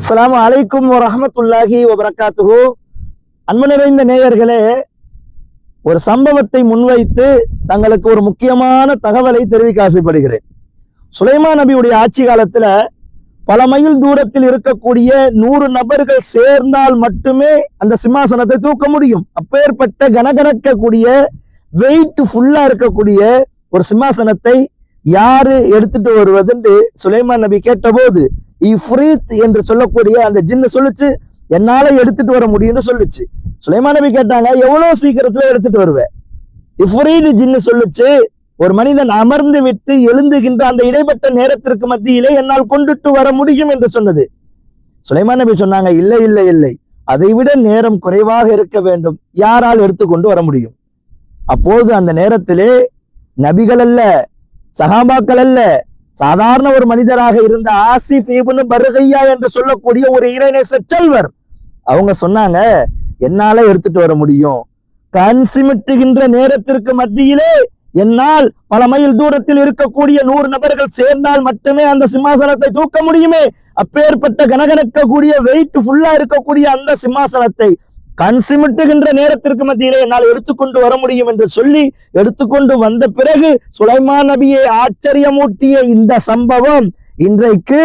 அஸ்லாம் அலைக்கும் வரஹமத்துல்லாஹி வபரகாத்துஹு. அன்பு நிறைந்த நேயர்களே ஒரு சம்பவத்தை முன்வைத்து தங்களுக்கு ஒரு முக்கியமான தகவலை தெரிவிக்க ஆசைப்படுகிறேன். சுலைமா நபியுடைய ஆட்சி காலத்துல பல மைல் தூரத்தில் இருக்கக்கூடிய நூறு நபர்கள் சேர்ந்தால் மட்டுமே அந்த சிம்மாசனத்தை தூக்க முடியும். அப்பேற்பட்ட கனகனக்கக்கூடிய வெயிட் ஃபுல்லா இருக்கக்கூடிய ஒரு சிம்மாசனத்தை யாரு எடுத்துட்டு வருவதுன்னு சுலைமான் நபி கேட்டபோது இஃப்ரீத் என்று சொல்லக்கூடிய அந்த ஜின்னு சொல்லுச்சு என்னால எடுத்துட்டு வர முடியும்னு சொல்லுச்சு. சுலைமா நபி கேட்டாங்க எவ்வளவு சீக்கிரத்துல எடுத்துட்டு வருவேன் இஃப்ரீத் ஜின்னு சொல்லுச்சு ஒரு மனிதன் அமர்ந்து விட்டு எழுந்துகின்ற அந்த இடைப்பட்ட நேரத்திற்கு மத்தியிலே என்னால் கொண்டுட்டு வர முடியும் என்று சொன்னது. சுலைமா நபி சொன்னாங்க இல்லை இல்லை இல்லை. அதை விட நேரம் குறைவாக இருக்க வேண்டும். யாரால் எடுத்துக்கொண்டு வர முடியும்? அப்போது அந்த நேரத்திலே நபிகள் அல்ல சகாபாக்கள் அல்ல சாதாரண ஒரு மனிதராக இருந்த ஆசிப் இப்னு பருகையா என்று சொல்லக்கூடிய ஒரு இறைநேச செல்வர். அவங்க சொன்னாங்க என்னால எடுத்துட்டு வர முடியும். கண் சிமிட்டுகின்ற நேரத்திற்கு மத்தியிலே என்னால் பல மைல் தூரத்தில் இருக்கக்கூடிய நூறு நபர்கள் சேர்ந்தால் மட்டுமே அந்த சிம்மாசனத்தை தூக்க முடியுமே. அப்பேற்பட்ட கனகனக்கக்கூடிய வெயிட் ஃபுல்லா இருக்கக்கூடிய அந்த சிம்மாசனத்தை கண் சிமிட்டுகின்ற நேரத்திற்கு மத்தியிலே என்னால் எடுத்துக்கொண்டு வர முடியும் என்று சொல்லி எடுத்துக்கொண்டு வந்த பிறகு சுலைமான் நபியை ஆச்சரியமூட்டிய இந்த சம்பவம் இன்றைக்கு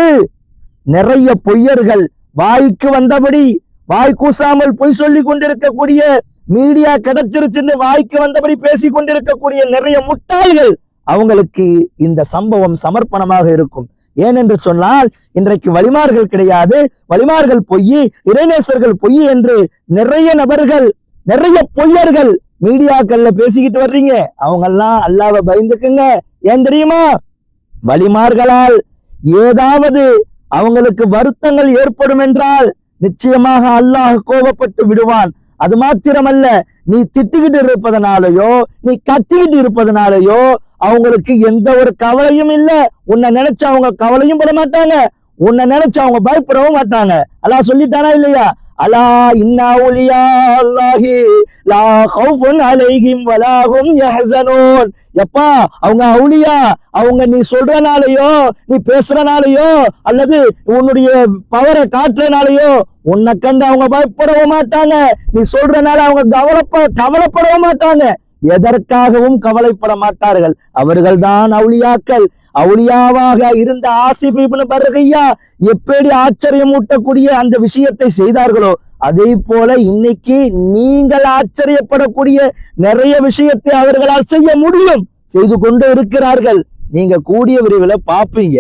நிறைய பொய்யர்கள் வாய்க்கு வந்தபடி வாய் கூசாமல் பொய் சொல்லி கொண்டிருக்கக்கூடிய மீடியா கிடைச்சிருச்சுன்னு வாய்க்கு வந்தபடி பேசி கொண்டிருக்கக்கூடிய நிறைய முட்டாள்கள் அவங்களுக்கு இந்த சம்பவம் சமர்ப்பணமாக இருக்கும். ஏனென்று சொன்னால் இன்றைக்கு வழிமார்கள் கிடையாது. வலிமார்கள் பொய் இறைநேசர்கள் பொய் என்று நிறைய நபர்கள் நிறைய பொய்யர்கள் மீடியாக்கள்ல பேசிக்கிட்டு வர்றீங்க. அவங்க எல்லாம் அல்லாவை பயந்துக்குங்க. ஏன் தெரியுமா? வழிமார்களால் ஏதாவது அவங்களுக்கு வருத்தங்கள் ஏற்படும் என்றால் நிச்சயமாக அல்லாஹ் கோபப்பட்டு விடுவான். அது மாத்திரமல்ல நீ திட்டுக்கிட்டு இருப்பதனாலயோ நீ கத்திக்கிட்டு இருப்பதனாலயோ அவங்களுக்கு எந்த ஒரு கவலையும் இல்ல. உன்னை நினைச்சு அவங்க கவலையும் பட மாட்டாங்க. உன்னை நினைச்சு அவங்க பயப்படவும் மாட்டாங்க. அதான் சொல்லிட்டானா இல்லையா? அலா இன்னா உலியா அல்லாஹி லா ஹவுஃபுன் அலைஹிம் வலாஹும் யஹ்ஸனூன் எப்பா அவங்க அவுளியா? அவங்க நீ சொல்றனாலயோ நீ பேசுறனாலயோ அல்லது உன்னுடைய பவரை காட்டுறனாலயோ உன்னை கண்டு அவங்க பயப்படவும் மாட்டாங்க. நீ சொல்றனால அவங்க கவலைப்ப கவலைப்படவும் மாட்டாங்க. எதற்காகவும் கவலைப்பட மாட்டார்கள். அவர்கள் தான் அவுளியாக்கள். அவுளியாவாக இருந்த ஆசிப் இப்னு பர்கையா எப்படி ஆச்சரியமூட்டக்கூடிய அந்த விஷயத்தை செய்தார்களோ அதே போல இன்னைக்கு நீங்கள் ஆச்சரியப்படக்கூடிய நிறைய விஷயத்தை அவர்களால் செய்ய முடியும். செய்து கொண்டு இருக்கிறார்கள். நீங்க கூடிய விரைவில் பார்ப்பீங்க.